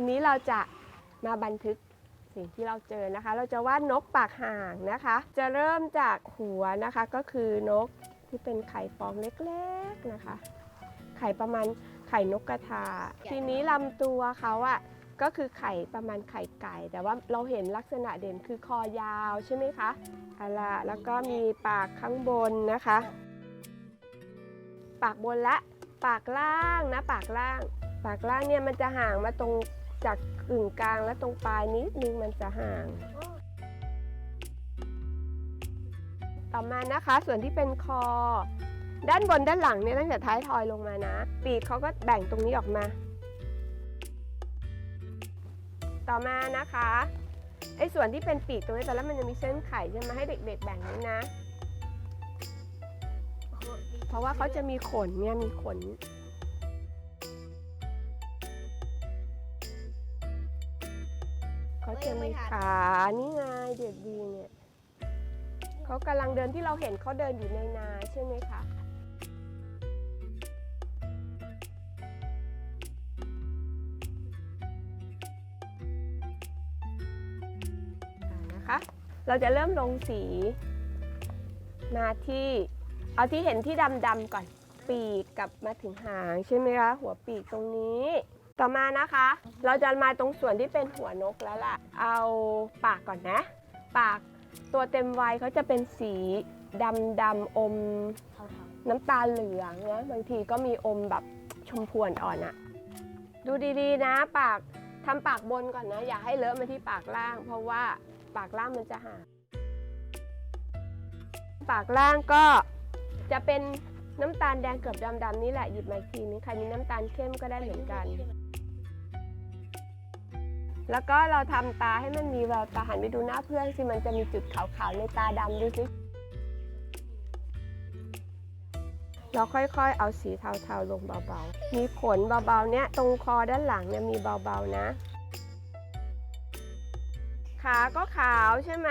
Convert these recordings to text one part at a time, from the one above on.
ทีนี้เราจะมาบันทึกสิ่งที่เราเจอนะคะ เราจะวาดนกปากห่างนะคะ จะเริ่มจากหัวนะคะก็คือนกที่เป็นไข่ฟองเล็กๆนะคะ ไข่ประมาณไข่นกกระทา ทีนี้ลำตัวเขาอะก็คือไข่ประมาณไข่ไก่ แต่ว่าเราเห็นลักษณะเด่นคือคอยาวใช่ไหมคะอาละแล้วก็มีปากข้างบนนะคะ ปากบนและ ปากล่างนะ ปากล่าง ปากล่างเนี่ยมันจะห่างมาตรง จากกึ่งกลางและตรงปลายนิดนึงมันจะห่าง ต่อมานะคะส่วนที่เป็นคอ ด้านบนด้านหลังเนี่ยตั้งแต่ท้ายทอยลงมานะ ปีกเขาก็แบ่งตรงนี้ออกมา ต่อมานะคะไอ้ส่วนที่เป็นปีกตรงนี้ตอนแรกมันจะมีเส้นไข่ใช่ไหมให้เด็ก ๆ แบ่งนี้นะ เพราะว่าเขาจะมีขนเนี่ยมีขน เขาจะมีขานี่ไงเด็กดีเนี่ยเขากำลังเดินที่เราเห็นเขาเดินอยู่ในนาใช่ไหมคะนะคะเราจะเริ่มลงสีมาที่เอาที่เห็นที่ดำๆก่อนปีกกับมาถึงหางใช่ไหมคะหัวปีกตรงนี้ ต่อมานะคะ เราจะมาตรงส่วนที่เป็นหัวนกแล้วล่ะ เอาปากก่อนนะ ปากตัวเต็มวัยเขาจะเป็นสีดำดำอมน้ำตาลเหลืองนะบางทีก็มีอมแบบชมพูอ่อนอะดูดีๆนะ ปากทำปากบนก่อนนะ อย่าให้เลอะมาที่ปากล่าง เพราะว่าปากล่างมันจะห่าปากล่างก็จะเป็น น้ำตาลแดงเกือบดำๆนี่แหละหยิบมาอีกทีนึงใครมีน้ำตาลเข้มก็ได้เหมือนกัน แล้วก็เราทำตาให้มันมีแววตาหันไปดูหน้าเพื่อนสิมันจะมีจุดขาวๆในตาดำดูสิเราค่อยๆ เอาสีเทาๆลงเบาๆ มีขนเบาๆ เนี่ยตรงคอด้านหลังเนี่ยมีเบาๆ นะ ขาก็ขาวใช่ไหม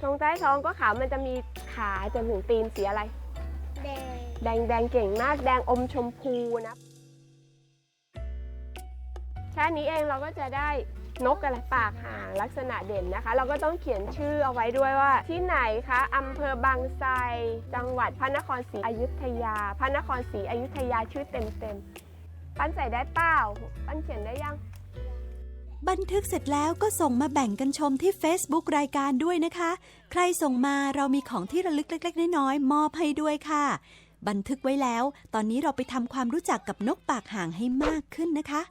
ตรงใต้ท้องก็ขาวมันจะมีขาจนถึงตีนสีอะไร แดง แดงแดงเก่งมาก แดงอมชมพูนะ แค่นี้เองเราก็จะได้นกอะไรปากหางลักษณะเด่นนะคะ เราก็ต้องเขียนชื่อเอาไว้ด้วยว่า ที่ไหนคะอำเภอบางไทรจังหวัดพระนครศรีอยุธยา พระนครศรีอยุธยาชื่อเต็มๆปั้นใส่ได้เปล่า ปั้นเขียนได้ยัง บันทึกเสร็จแล้วก็ส่งมาแบ่งกันชมที่ Facebook รายการด้วยนะคะ ใครส่งมาเรามีของที่ระลึกเล็ก ๆ น้อยๆมอบให้ด้วยค่ะ บันทึกไว้แล้ว ตอนนี้เราไปทำความรู้จักกับนกปากห่างให้มากขึ้นนะคะ